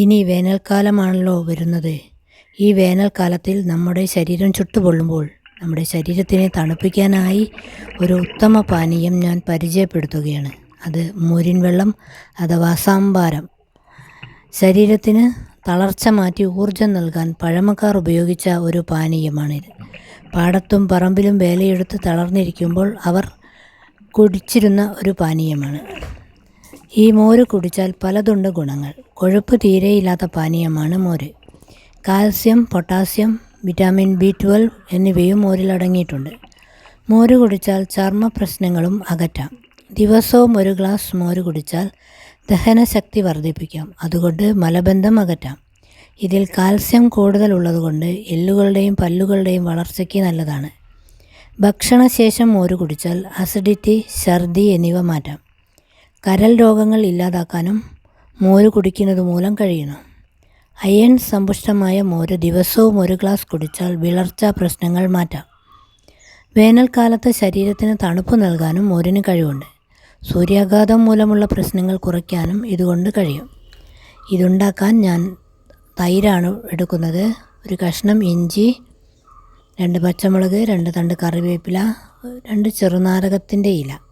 ഇനി വേനൽക്കാലമാണല്ലോ വരുന്നത്. ഈ വേനൽക്കാലത്തിൽ നമ്മുടെ ശരീരം ചുട്ടുപൊള്ളുമ്പോൾ നമ്മുടെ ശരീരത്തിനെ തണുപ്പിക്കാനായി ഒരു ഉത്തമ പാനീയം ഞാൻ പരിചയപ്പെടുത്തുകയാണ്. അത് മോരിൻ വെള്ളം അഥവാ സാമ്പാരം. ശരീരത്തിന് തളർച്ച മാറ്റി ഊർജം നൽകാൻ പഴമക്കാർ ഉപയോഗിച്ച ഒരു പാനീയമാണിത്. പാടത്തും പറമ്പിലും വേലയെടുത്ത് തളർന്നിരിക്കുമ്പോൾ അവർ കുടിച്ചിരുന്ന ഒരു പാനീയമാണ്. ഈ മോര് കുടിച്ചാൽ പലതുണ്ട് ഗുണങ്ങൾ. കൊഴുപ്പ് തീരെയില്ലാത്ത പാനീയമാണ് മോര്. Calcium potassium vitamin B twelve എന്നിവയും മോരിൽ അടങ്ങിയിട്ടുണ്ട്. മോര് കുടിച്ചാൽ ചർമ്മ പ്രശ്നങ്ങളും അകറ്റാം. ദിവസവും ഒരു ഗ്ലാസ് മോര് കുടിച്ചാൽ ദഹനശക്തി വർദ്ധിപ്പിക്കാം. അതുകൊണ്ട് മലബന്ധം അകറ്റാം. ഇതിൽ കാൽസ്യം കൂടുതലുള്ളതുകൊണ്ട് എല്ലുകളുടെയും പല്ലുകളുടെയും വളർച്ചയ്ക്ക് നല്ലതാണ്. ഭക്ഷണശേഷം മോര് കുടിച്ചാൽ അസിഡിറ്റി ഛർദി എന്നിവ മാറ്റാം. കരൾ രോഗങ്ങൾ ഇല്ലാതാക്കാനും മോര് കുടിക്കുന്നത് മൂലം കഴിയുന്നു അയൺ സമ്പുഷ്ടമായ മോര് ദിവസവും ഒരു ഗ്ലാസ് കുടിച്ചാൽ വിളർച്ച പ്രശ്നങ്ങൾ മാറ്റാം. വേനൽക്കാലത്ത് ശരീരത്തിന് തണുപ്പ് നൽകാനും മോരിന് കഴിവുണ്ട്. സൂര്യാഘാതം മൂലമുള്ള പ്രശ്നങ്ങൾ കുറയ്ക്കാനും ഇതുകൊണ്ട് കഴിയും. ഇതുണ്ടാക്കാൻ ഞാൻ തൈരാണ് എടുക്കുന്നത്. ഒരു കഷ്ണം ഇഞ്ചി രണ്ട് പച്ചമുളക് രണ്ട് തണ്ട് കറിവേപ്പില രണ്ട് ചെറുനാരകത്തിന്റെ ഇല.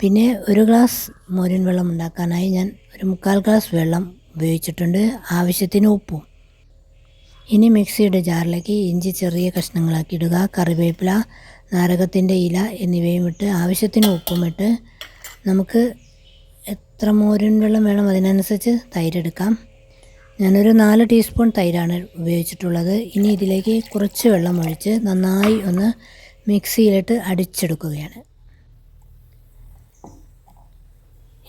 പിന്നെ ഒരു ഗ്ലാസ് മോരിൻ വെള്ളം ഉണ്ടാക്കാനായി ഞാൻ ഒരു മുക്കാൽ ഗ്ലാസ് വെള്ളം ഉപയോഗിച്ചിട്ടുണ്ട്. ആവശ്യത്തിന് ഉപ്പും. ഇനി മിക്സിയുടെ ജാറിലേക്ക് ഇഞ്ചി ചെറിയ കഷ്ണങ്ങളാക്കി ഇടുക. കറിവേപ്പില നാരകത്തിന്റെ ഇല എന്നിവയും ഇട്ട് ആവശ്യത്തിന് ഉപ്പും ഇട്ട് നമുക്ക് എത്ര മോരിൻ വെള്ളം വേണം അതിനനുസരിച്ച് തൈരെടുക്കാം. ഞാനൊരു നാല് ടീസ്പൂൺ തൈരാണ് ഉപയോഗിച്ചിട്ടുള്ളത്. ഇനി ഇതിലേക്ക് കുറച്ച് വെള്ളം ഒഴിച്ച് നന്നായി ഒന്ന് മിക്സിയിലിട്ട് അടിച്ചെടുക്കുകയാണ്.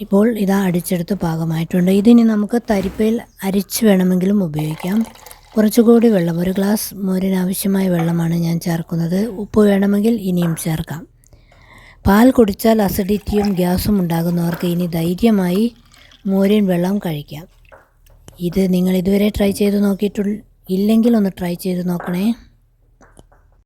ഇപ്പോൾ ഇതാ അടിച്ചെടുത്ത് പാകമായിട്ടുണ്ട്. ഇതിനി നമുക്ക് തരിപ്പയിൽ അരിച്ച് വേണമെങ്കിലും ഉപയോഗിക്കാം. കുറച്ചുകൂടി വെള്ളം ഒരു ഗ്ലാസ് മോരിന് ആവശ്യമായ വെള്ളമാണ് ഞാൻ ചേർക്കുന്നത്. ഉപ്പ് വേണമെങ്കിൽ ഇനിയും ചേർക്കാം. പാൽ കുടിച്ചാൽ അസിഡിറ്റിയും ഗ്യാസും ഉണ്ടാകുന്നവർക്ക് ഇനി ധൈര്യമായി മോരിൻ വെള്ളം കഴിക്കാം. ഇത് നിങ്ങൾ ഇതുവരെ ട്രൈ ചെയ്ത് നോക്കിയിട്ടു ഇല്ലെങ്കിൽ ഒന്ന് ട്രൈ ചെയ്ത് നോക്കണേ.